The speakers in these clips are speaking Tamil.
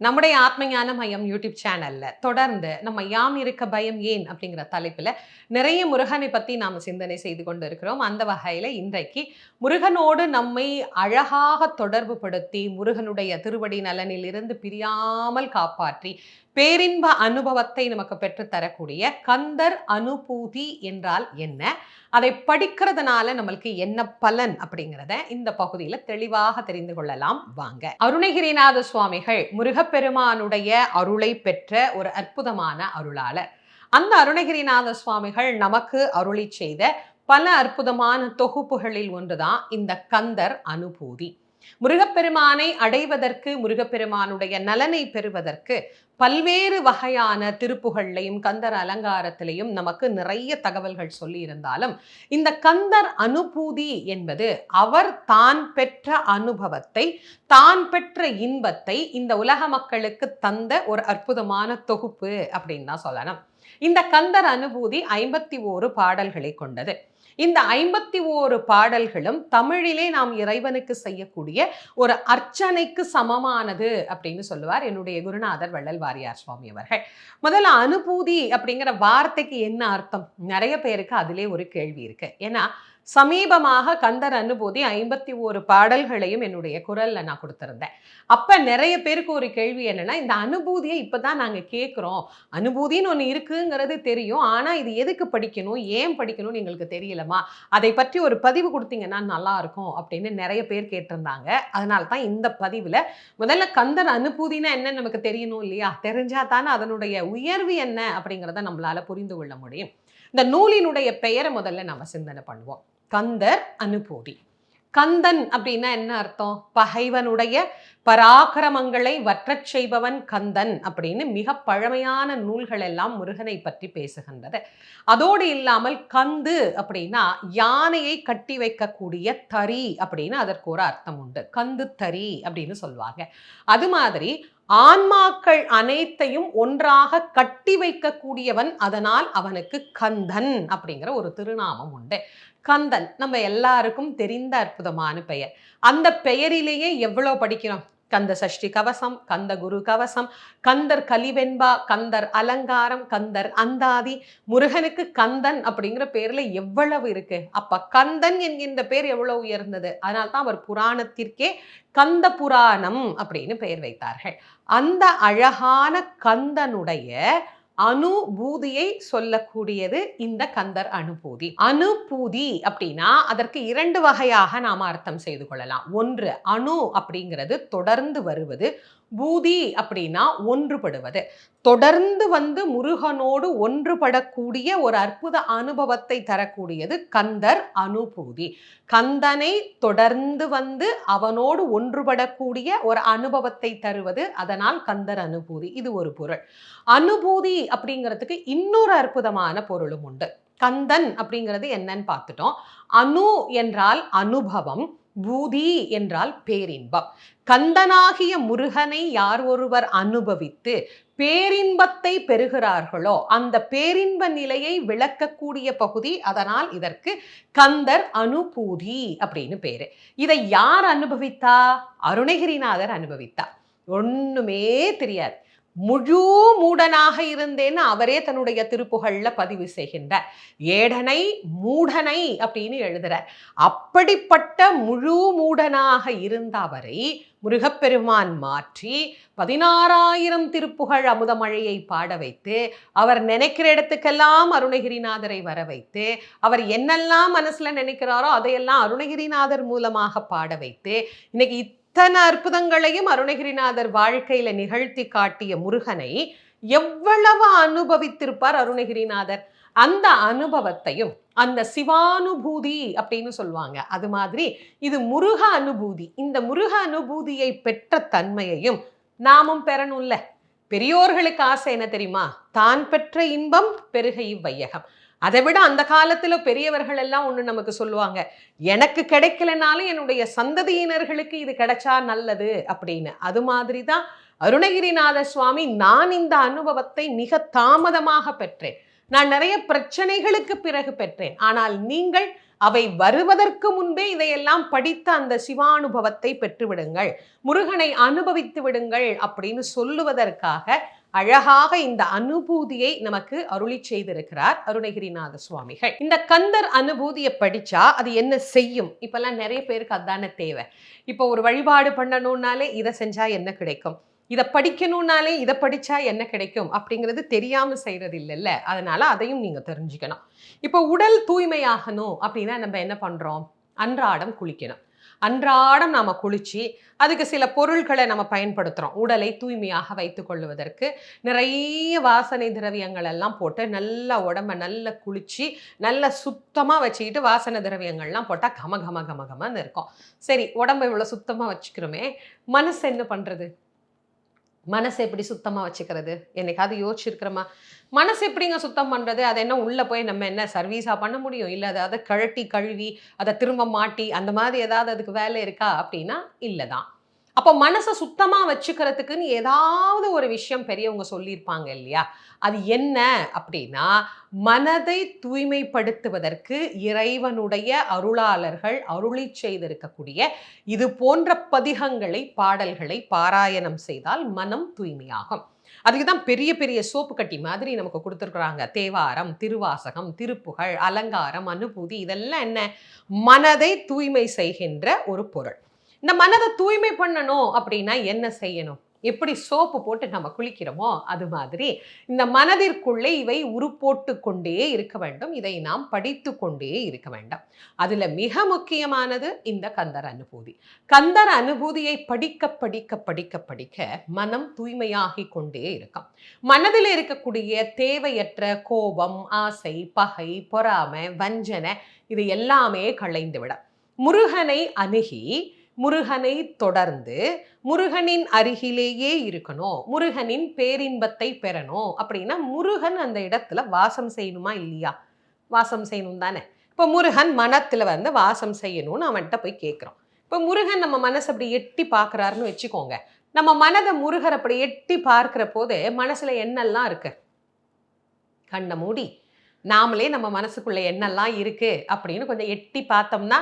நம்முடைய ஆத்மஞான மையம் யூடியூப் சேனல்ல தொடர்ந்து நம்ம யாம் இருக்க பயம் ஏன் அப்படிங்கிற தலைப்புல நிறைய முருகனை பத்தி நாம சிந்தனை செய்து கொண்டு இருக்கிறோம். அந்த வகையில இன்றைக்கு முருகனோடு நம்மை அழகாக தொடர்பு படுத்தி முருகனுடைய திருவடி நலனில் இருந்து பிரியாமல் காப்பாற்றி பேரின்ப அனுபவத்தை நமக்கு பெற்றுத் தரக்கூடிய கந்தர் அனுபூதி என்றால் என்ன? அதை படிக்கிறதுனால நம்மளுக்கு என்ன பலன் அப்படிங்கிறத இந்த பகுதியில தெளிவாக தெரிந்து கொள்ளலாம். வாங்க. அருணகிரிநாத சுவாமிகள் முருக முருகப்பெருமானுடைய அருளை பெற்ற ஒரு அற்புதமான அருளாளர். அந்த அருணகிரிநாத சுவாமிகள் நமக்கு அருளி செய்த பல அற்புதமான தொகுப்புகளில் ஒன்றுதான் இந்த கந்தர் அனுபூதி. முருகப்பெருமானை அடைவதற்கு முருகப்பெருமானுடைய நலனை பெறுவதற்கு பல்வேறு வகையான திருப்புகள்லையும் கந்தர் அலங்காரத்திலையும் நமக்கு நிறைய தகவல்கள் சொல்லி இருந்தாலும் இந்த கந்தர் அனுபூதி என்பது அவர் தான் பெற்ற அனுபவத்தை தான் பெற்ற இன்பத்தை இந்த உலக மக்களுக்கு தந்த ஒரு அற்புதமான தொகுப்பு அப்படின்னு தான் சொல்லணும். இந்த கந்தர் அனுபூதி ஐம்பத்தி ஓரு பாடல்களை கொண்டது. இந்த ஐம்பத்தி ஓரு பாடல்களும் தமிழிலே நாம் இறைவனுக்கு செய்யக்கூடிய ஒரு அர்ச்சனைக்கு சமமானது அப்படின்னு சொல்லுவார் என்னுடைய குருநாதர் வள்ளல் வாரியார் சுவாமி அவர்கள். முதல்ல அனுபூதி அப்படிங்கிற வார்த்தைக்கு என்ன அர்த்தம்? நிறைய பேருக்கு அதிலே ஒரு கேள்வி இருக்கு. ஏன்னா சமீபமாக கந்தர் அனுபூதி ஐம்பத்தி ஓரு பாடல்களையும் என்னுடைய குரலில் நான் கொடுத்துருந்தேன். அப்போ நிறைய பேருக்கு ஒரு கேள்வி என்னன்னா இந்த அனுபூதியை இப்போ தான் நாங்கள் கேட்குறோம் அனுபூதின்னு ஒன்று இருக்குங்கிறது தெரியும். ஆனால் இது எதுக்கு படிக்கணும்? ஏன் படிக்கணும்னு எங்களுக்கு தெரியலமா அதை பற்றி ஒரு பதிவு கொடுத்தீங்கன்னா நல்லா இருக்கும் அப்படின்னு நிறைய பேர் கேட்டிருந்தாங்க. அதனால தான் இந்த பதிவில் முதல்ல கந்தர் அனுபூதினா என்ன நமக்கு தெரியணும் இல்லையா? தெரிஞ்சா தானே அதனுடைய உயர்வு என்ன அப்படிங்கிறத நம்மளால புரிந்து கொள்ள முடியும். இந்த நூலினுடைய பெயரை முதல்ல நம்ம சிந்தனை பண்ணுவோம். கந்தர் அனுபூதி. கந்தன் அப்படின்னா என்ன அர்த்தம்? பகைவனுடைய பராக்கிரமங்களை வற்றச் செய்பவன் கந்தன் அப்படின்னு மிக பழமையான நூல்கள் எல்லாம் முருகனை பற்றி பேசுகின்றது. அதோடு இல்லாமல் கந்து அப்படின்னா யானையை கட்டி வைக்கக்கூடிய தறி அப்படின்னு அதற்கு ஒரு அர்த்தம் உண்டு. கந்து தறி அப்படின்னு சொல்லுவாங்க. அது மாதிரி ஆன்மாக்கள் அனைத்தையும் ஒன்றாக கட்டி வைக்கக்கூடியவன் அதனால் அவனுக்கு கந்தன் அப்படிங்கிற ஒரு திருநாமம் உண்டு. கந்தன். நம்ம எல்லாருக்கும் தெரிந்த அற்புதமான பெயர். அந்த பெயரிலேயே எவ்வளோ படிக்கிறோம்? கந்த சஷ்டி கவசம் கந்த குரு கவசம் கந்தர் கலிவெண்பா கந்தர் அலங்காரம் கந்தர் அந்தாதி. முருகனுக்கு கந்தன் அப்படிங்கிற பேர்ல எவ்வளவு இருக்கு? அப்ப கந்தன் என்கின்ற பேர் எவ்வளவு உயர்ந்தது? அதனால தான் அவர் புராணத்திற்கே கந்த புராணம் அப்படின்னு பெயர் வைத்தார்கள். அந்த அழகான கந்தனுடைய அனுபூதியை சொல்லக்கூடியது இந்த கந்தர் அனுபூதி அனுபூதி அப்படின்னா அதற்கு இரண்டு வகையாக நாம் அர்த்தம் செய்து கொள்ளலாம். ஒன்று அணு அப்படிங்கிறது தொடர்ந்து வருவது. பூதி அப்படின்னா ஒன்றுபடுவது. தொடர்ந்து வந்து முருகனோடு ஒன்றுபடக்கூடிய ஒரு அற்புத அனுபவத்தை தரக்கூடியது கந்தர் அனுபூதி. கந்தனை தொடர்ந்து வந்து அவனோடு ஒன்றுபடக்கூடிய ஒரு அனுபவத்தை தருவது அதனால் கந்தர் அனுபூதி. இது ஒரு பொருள். அனுபூதி அப்படிங்கிறதுக்கு இன்னொரு அற்புதமான பொருளும் உண்டு. கந்தன் அப்படிங்கிறது என்னன்னு பார்த்துட்டோம். அணு என்றால் அனுபவம். பூதி என்றால் பேரின்பம். கந்தனாகிய முருகனை யார் ஒருவர் அனுபவித்து பேரின்பத்தை பெறுகிறார்களோ அந்த பேரின்ப நிலையை விளக்கக்கூடிய பகுதி அதனால் இதற்கு கந்தர் அனுபூதி அப்படின்னு பேரு. இதை யார் அனுபவித்தா? அருணகிரிநாதர் அனுபவித்தா ஒண்ணுமே தெரியாது. முழு மூடனாக இருந்தேன்னு அவரே தன்னுடைய திருப்புகள்ல பதிவு செய்கின்றார். ஏடனை மூடனை அப்படின்னு எழுதுறார். அப்படிப்பட்ட முழு மூடனாக இருந்த அவரை முருகப்பெருமான் மாற்றி பதினாறாயிரம் திருப்புகழ் அமுதமழையை பாட வைத்து அவர் நினைக்கிற இடத்துக்கெல்லாம் அருணகிரிநாதரை வர வைத்து அவர் என்னெல்லாம் மனசுல நினைக்கிறாரோ அதையெல்லாம் அருணகிரிநாதர் மூலமாக பாட வைத்து இன்னைக்கு இத்தனை அற்புதங்களையும் அருணகிரிநாதர் வாழ்க்கையில நிகழ்த்தி காட்டிய முருகனை எவ்வளவு அனுபவித்திருப்பார் அருணகிரிநாதர்? அந்த அனுபவத்தையும் அந்த சிவானுபூதி அப்படின்னு சொல்லுவாங்க. அது மாதிரி இது முருக அனுபூதி. இந்த முருக அனுபூதியை பெற்ற தன்மையையும் நாமும் பெறணும்ல. பெரியோர்களுக்கு ஆசை என்ன தெரியுமா? தான் பெற்ற இன்பம் பெருகை இவ்வையகம். அதை விட அந்த காலத்துல பெரியவர்கள் எல்லாம் ஒண்ணு நமக்கு சொல்லுவாங்க எனக்கு கிடைக்கலனாலும் என்னுடைய சந்ததியினர்களுக்கு இது கிடைச்சா நல்லது அப்படின்னு. அது மாதிரி தான் அருணகிரிநாத சுவாமி நான் இந்த அனுபவத்தை மிக தாமதமாக பெற்றேன். நான் நிறைய பிரச்சனைகளுக்கு பிறகு பெற்றேன். ஆனால் நீங்கள் அவை வருவதற்கு முன்பே இதையெல்லாம் படித்த அந்த சிவானுபவத்தை பெற்றுவிடுங்கள் முருகனை அனுபவித்து விடுங்கள் அப்படின்னு சொல்லுவதற்காக அழகாக இந்த அனுபூதியை நமக்கு அருளி செய்திருக்கிறார் அருணகிரிநாத சுவாமிகள். இந்த கந்தர் அனுபூதியை படிச்சா அது என்ன செய்யும்? இப்பெல்லாம் நிறைய பேருக்கு அதானே தேவை. இப்போ ஒரு வழிபாடு பண்ணணும்னாலே இதை செஞ்சா என்ன கிடைக்கும்? இதை படிக்கணும்னாலே இதை படித்தா என்ன கிடைக்கும்? அப்படிங்கிறது தெரியாமல் செய்கிறது இல்லைல்ல அதனால் அதையும் நீங்கள் தெரிஞ்சுக்கணும். இப்போ உடல் தூய்மையாகணும் அப்படின்னா நம்ம என்ன பண்ணுறோம் அன்றாடம் குளிக்கணும். அன்றாடம் நாம் குளிச்சு அதுக்கு சில பொருட்களை நம்ம பயன்படுத்துகிறோம் உடலை தூய்மையாக வைத்து கொள்வதற்கு நிறைய வாசனை திரவியங்கள் எல்லாம் போட்டு நல்லா உடம்ப நல்லா குளிச்சு நல்லா சுத்தமாக வச்சுக்கிட்டு வாசனை திரவியங்கள்லாம் போட்டால் கம கம கம கமன்னு இருக்கும். சரி உடம்ப இவ்வளோ சுத்தமாக வச்சுக்கிறோமே மனசு என்ன பண்ணுறது மனசை எப்படி சுத்தமாக வச்சுக்கிறது? என்னைக்காவது யோசிச்சிருக்கிறோமா? மனசு எப்படிங்க சுத்தம் பண்ணுறது அதை என்ன உள்ளே போய் நம்ம என்ன சர்வீஸாக பண்ண முடியும்? இல்லை அதை கழட்டி கழுவி அதை திரும்ப மாட்டி அந்த மாதிரி ஏதாவது அதுக்கு வேலை இருக்கா அப்படின்னா இல்லை தான் அப்போ மனசை சுத்தமாக வச்சுக்கிறதுக்குன்னு ஏதாவது ஒரு விஷயம் பெரியவங்க சொல்லியிருப்பாங்க இல்லையா? அது என்ன அப்படின்னா மனதை தூய்மைப்படுத்துவதற்கு இறைவனுடைய அருளாளர்கள் அருளி செய்திருக்கக்கூடிய இது போன்ற பதிகங்களை பாடல்களை பாராயணம் செய்தால் மனம் தூய்மையாகும். அதுக்கு தான் பெரிய பெரிய சோப்பு கட்டி மாதிரி நமக்கு கொடுத்துருக்குறாங்க. தேவாரம் திருவாசகம் திருப்புகழ் அலங்காரம் அனுபூதி இதெல்லாம் என்ன? மனதை தூய்மை செய்கின்ற ஒரு பொருள். இந்த மனதை தூய்மை பண்ணணும் அப்படின்னா என்ன செய்யணும்? எப்படி சோப்பு போட்டு நம்ம குளிக்கிறோமோ அது மாதிரி இந்த மனதிற்குள்ளே இவை உருப்போட்டு கொண்டே இருக்க வேண்டும். இதை நாம் படித்து கொண்டே இருக்க வேண்டும். அதில் மிக முக்கியமானது இந்த கந்தர் அனுபூதி. கந்தர் அனுபூதியை படிக்க படிக்க படிக்க படிக்க மனம் தூய்மையாகி கொண்டே இருக்கும். மனதில் இருக்கக்கூடிய தேவையற்ற கோபம் ஆசை பகை பொறாமை வஞ்சனை இது எல்லாமே களைந்து முருகனை அணுகி முருகனை தொடர்ந்து முருகனின் அருகிலேயே இருக்கணும் முருகனின் பேரின்பத்தை பெறணும் அப்படின்னா முருகன் அந்த இடத்துல வாசம் செய்யணுமா இல்லையா? வாசம் செய்யணும் தானே. இப்போ முருகன் மனத்தில் வந்து வாசம் செய்யணும்னு அவன்கிட்ட போய் கேட்குறோம். இப்போ முருகன் நம்ம மனசை அப்படி எட்டி பார்க்குறாருன்னு வச்சுக்கோங்க. நம்ம மனதை முருகர் அப்படி எட்டி பார்க்குற போது மனசில் என்னெல்லாம் இருக்கு? கண்ணை மூடி நாமளே நம்ம மனசுக்குள்ளே என்னெல்லாம் இருக்குது அப்படின்னு கொஞ்சம் எட்டி பார்த்தோம்னா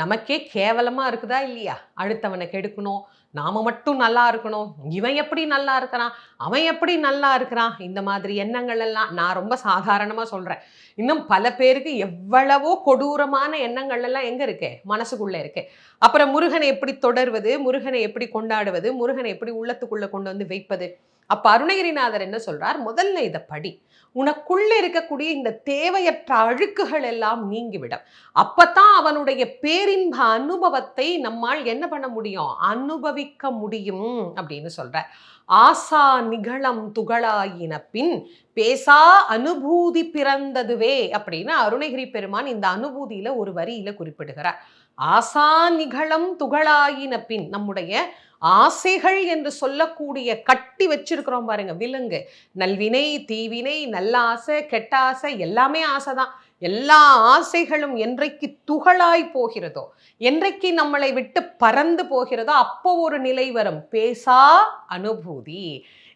நமக்கே கேவலமாக இருக்குதா இல்லையா? அடுத்தவனை கெடுக்கணும். நாம மட்டும் நல்லா இருக்கணும். இவன் எப்படி நல்லா இருக்கிறான்? அவன் எப்படி நல்லா இருக்கிறான்? இந்த மாதிரி எண்ணங்கள் எல்லாம் நான் ரொம்ப சாதாரணமாக சொல்கிறேன் இன்னும் பல பேருக்கு எவ்வளவோ கொடூரமான எண்ணங்கள் எல்லாம் எங்கே இருக்கு? மனசுக்குள்ளே இருக்கு. அப்புறம் முருகனை எப்படி தொடர்வது? முருகனை எப்படி கொண்டாடுவது? முருகனை எப்படி உள்ளத்துக்குள்ளே கொண்டு வந்து வைப்பது? அப்போ அருணகிரிநாதர் என்ன சொல்கிறார் முதல்ல இதை படி. உனக்குள்ள இருக்கக்கூடிய இந்த தேவையற்ற அழுக்குகள் எல்லாம் நீங்கிவிடும். அப்பதான் அவனுடைய பேரின்ப அனுபவத்தை நம்மால் என்ன பண்ண முடியும்? அனுபவிக்க முடியும் அப்படின்னு சொல்ற. ஆசா நிகழம் துகளாயின பின் பேசா அனுபூதி பிறந்ததுவே அப்படின்னு அருணகிரி பெருமான் இந்த அனுபூதியில ஒரு வரியில குறிப்பிடுகிறார். ஆசா நிகழம் துகளாயின பின் நம்முடைய ஆசைகள் என்று சொல்லக்கூடிய கட்டி வச்சிருக்கிறோம் பாருங்க விலங்கு. நல்வினை தீவினை நல்ல ஆசை கெட்ட ஆசை எல்லாமே ஆசை தான் எல்லா ஆசைகளும் என்றைக்கு துகளாய் போகிறதோ என்றைக்கு நம்மளை விட்டு பறந்து போகிறதோ அப்போ ஒரு நிலை வரும். பேசா அனுபூதி.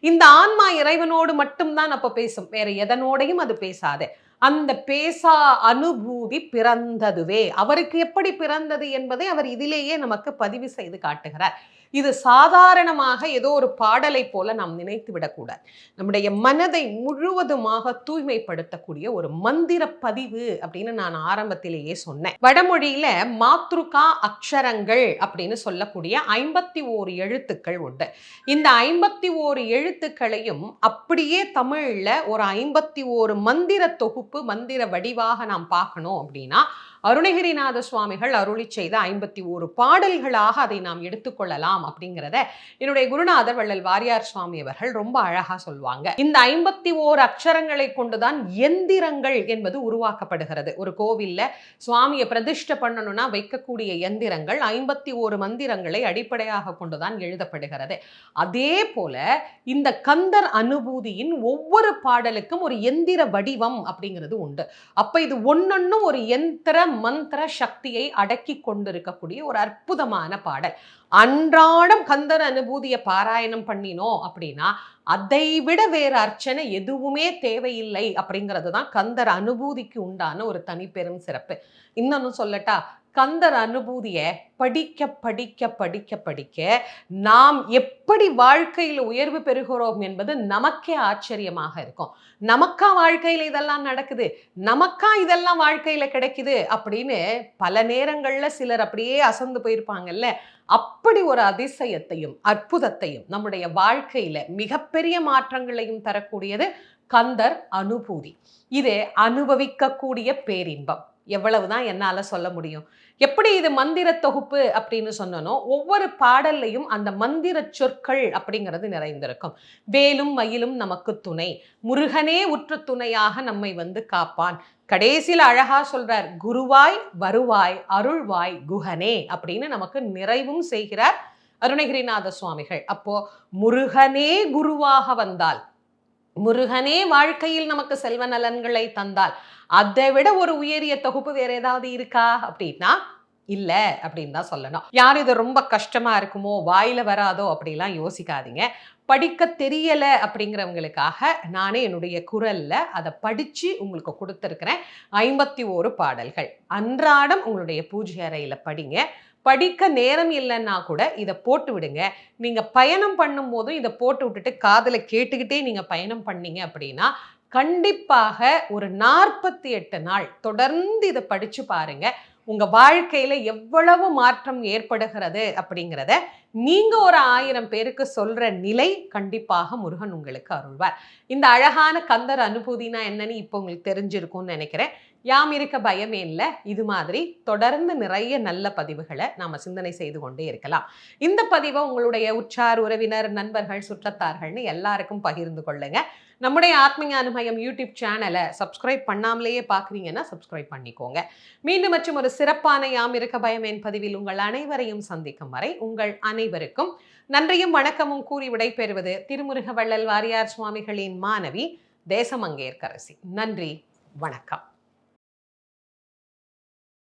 இந்த ஆன்மா இறைவனோடு மட்டும்தான் அப்போ பேசும். வேற எதனோடையும் அது பேசாது. அந்த பேசா அனுபூதி பிறந்ததுவே. அவருக்கு எப்படி பிறந்தது என்பதை அவர் இதிலேயே நமக்கு பதிவு செய்து காட்டுகிறார். இது சாதாரணமாக ஏதோ ஒரு பாடலை போல நாம் நினைத்து விடக்கூடாது. நம்முடைய மனதை முழுவதுமாக தூய்மைப்படுத்தக்கூடிய ஒரு மந்திர பதிவு அப்படின்னு நான் ஆரம்பத்திலேயே சொன்னேன். வடமொழியில மாத்ருகா அக்ஷரங்கள் அப்படின்னு சொல்லக்கூடிய ஐம்பத்தி ஓரு எழுத்துக்கள் உண்டு. இந்த ஐம்பத்தி ஓரு எழுத்துக்களையும் அப்படியே தமிழ்ல ஒரு ஐம்பத்தி ஓரு மந்திர தொகுப்பு மந்திர வடிவாக நாம் பார்க்கணும் அப்படின்னா அருணகிரிநாத சுவாமிகள் அருளி செய்த ஐம்பத்தி ஓரு பாடல்களாக அதை நாம் எடுத்துக்கொள்ளலாம் அப்படிங்கிறத என்னுடைய குருநாதர் வள்ளல் வாரியார் சுவாமி அவர்கள் ரொம்ப அழகா சொல்லுவாங்க இந்த ஐம்பத்தி ஓர் அக்ஷரங்களை கொண்டுதான் எந்திரங்கள் என்பது உருவாக்கப்படுகிறது. ஒரு கோவில்ல சுவாமியை பிரதிஷ்ட பண்ணணும்னா வைக்கக்கூடிய எந்திரங்கள் ஐம்பத்தி ஓரு மந்திரங்களை அடிப்படையாக கொண்டுதான் எழுதப்படுகிறது. அதே போல இந்த கந்தர் அனுபூதியின் ஒவ்வொரு பாடலுக்கும் ஒரு எந்திர வடிவம் அப்படிங்கிறது உண்டு. அப்ப இது ஒன்னொன்னும் ஒரு எந்திர மந்திர சக்தியை அடக்கி கொண்டிருக்கக்கூடிய ஒரு அற்புதமான பாடல். அன்றாடம் கந்தர் அனுபூதியை பாராயணம் பண்ணினோம் அப்படின்னா அதை விட வேறு அர்ச்சனை எதுவுமே தேவையில்லை அப்படிங்கிறது தான் கந்தர் அனுபூதிக்கு உண்டான ஒரு தனிப்பெரும் சிறப்பு. இன்னொன்னு சொல்லட்டா கந்தர் அனுபூதியை படிக்க படிக்க படிக்க படிக்க நாம் எப்படி வாழ்க்கையில் உயர்வு பெறுகிறோம் என்பது நமக்கே ஆச்சரியமாக இருக்கும். நமக்கா வாழ்க்கையில் இதெல்லாம் நடக்குது? நமக்கா இதெல்லாம் வாழ்க்கையில் கிடைக்குது? அப்படின்னு பல நேரங்களில் சிலர் அப்படியே அசந்து போயிருப்பாங்கல்ல. அப்படி ஒரு அதிசயத்தையும் அற்புதத்தையும் நம்முடைய வாழ்க்கையில மிகப்பெரிய மாற்றங்களையும் தரக்கூடியது கந்தர் அனுபூதி. இது அனுபவிக்கக்கூடிய பேரின்பம். எவ்வளவுதான் என்னால சொல்ல முடியும். எப்படி இது மந்திர தொகுப்பு அப்படின்னு சொன்னனோ ஒவ்வொரு பாடல்லையும் அந்த மந்திர சொற்கள் அப்படிங்கிறது நிறைந்திருக்கும். வேலும் மயிலும் நமக்கு துணை. முருகனே உற்ற துணையாக நம்மை வந்து காப்பான். கடைசியில் அழகா சொல்றார் குருவாய் வருவாய் அருள்வாய் குஹனே அப்படின்னு நமக்கு நிறைவும் செய்கிறார் அருணகிரிநாத சுவாமிகள். அப்போ முருகனே குருவாக வந்தால் முருகனே வாழ்க்கையில் நமக்கு செல்வ நலன்களை தந்தால் அதை விட ஒரு உயரிய தொகுப்பு வேற ஏதாவது இருக்கா? அப்படின்னா இல்ல அப்படின்னு தான் சொல்லணும். யார் இது ரொம்ப கஷ்டமா இருக்குமோ வாயில வராதோ அப்படிலாம் யோசிக்காதீங்க. படிக்க தெரியல அப்படிங்கிறவங்களுக்காக நானே என்னுடைய குரல்ல அதை படிச்சு உங்களுக்கு கொடுத்துருக்கிறேன். ஐம்பத்தி ஓரு பாடல்கள். அன்றாடம் உங்களுடைய பூஜை அறையில படிங்க. படிக்க நேரம் இல்லைன்னா கூட இதை போட்டு விடுங்க. நீங்கள் பயணம் பண்ணும்போதும் இதை போட்டு விட்டுட்டு காதில் கேட்டுக்கிட்டே நீங்கள் பயணம் பண்ணீங்க அப்படின்னா கண்டிப்பாக ஒரு நாற்பத்தி எட்டு நாள் தொடர்ந்து இதை படித்து பாருங்க. உங்க வாழ்க்கையில் எவ்வளவு மாற்றம் ஏற்படுகிறது அப்படிங்கிறத நீங்க ஒரு ஆயிரம் பேருக்கு சொல்ற நிலை கண்டிப்பாக முருகன் உங்களுக்கு அருள்வார். இந்த அழகான கந்தர் அனுபூதினா என்னன்னு இப்போ உங்களுக்கு தெரிஞ்சிருக்கும்னு நினைக்கிறேன். யாம் இருக்க பயமே இல்லை. இது மாதிரி தொடர்ந்து நிறைய நல்ல பதிவுகளை நாம சிந்தனை செய்து கொண்டே இருக்கலாம். இந்த பதிவை உங்களுடைய உற்றார் உறவினர் நண்பர்கள் சுற்றத்தார்கள்னு எல்லாருக்கும் பகிர்ந்து கொள்ளுங்க. நம்முடைய ஆத்மஞான அனுமயம் யூடியூப் சேனலை சப்ஸ்கிரைப் பண்ணாமலேயே பார்க்குறீங்கன்னா சப்ஸ்கிரைப் பண்ணிக்கோங்க. மீண்டும் மற்றும் ஒரு சிறப்பான யாம் இருக்க பயமேன் பதிவில் உங்கள் அனைவரையும் சந்திக்கும் வரை உங்கள் அனைவருக்கும் நன்றியும் வணக்கமும் கூறி விடைபெறுவது திருமுருக வள்ளல் வாரியார் சுவாமிகளின் மாணவி தேசமங்கேற்கரசி. நன்றி வணக்கம்.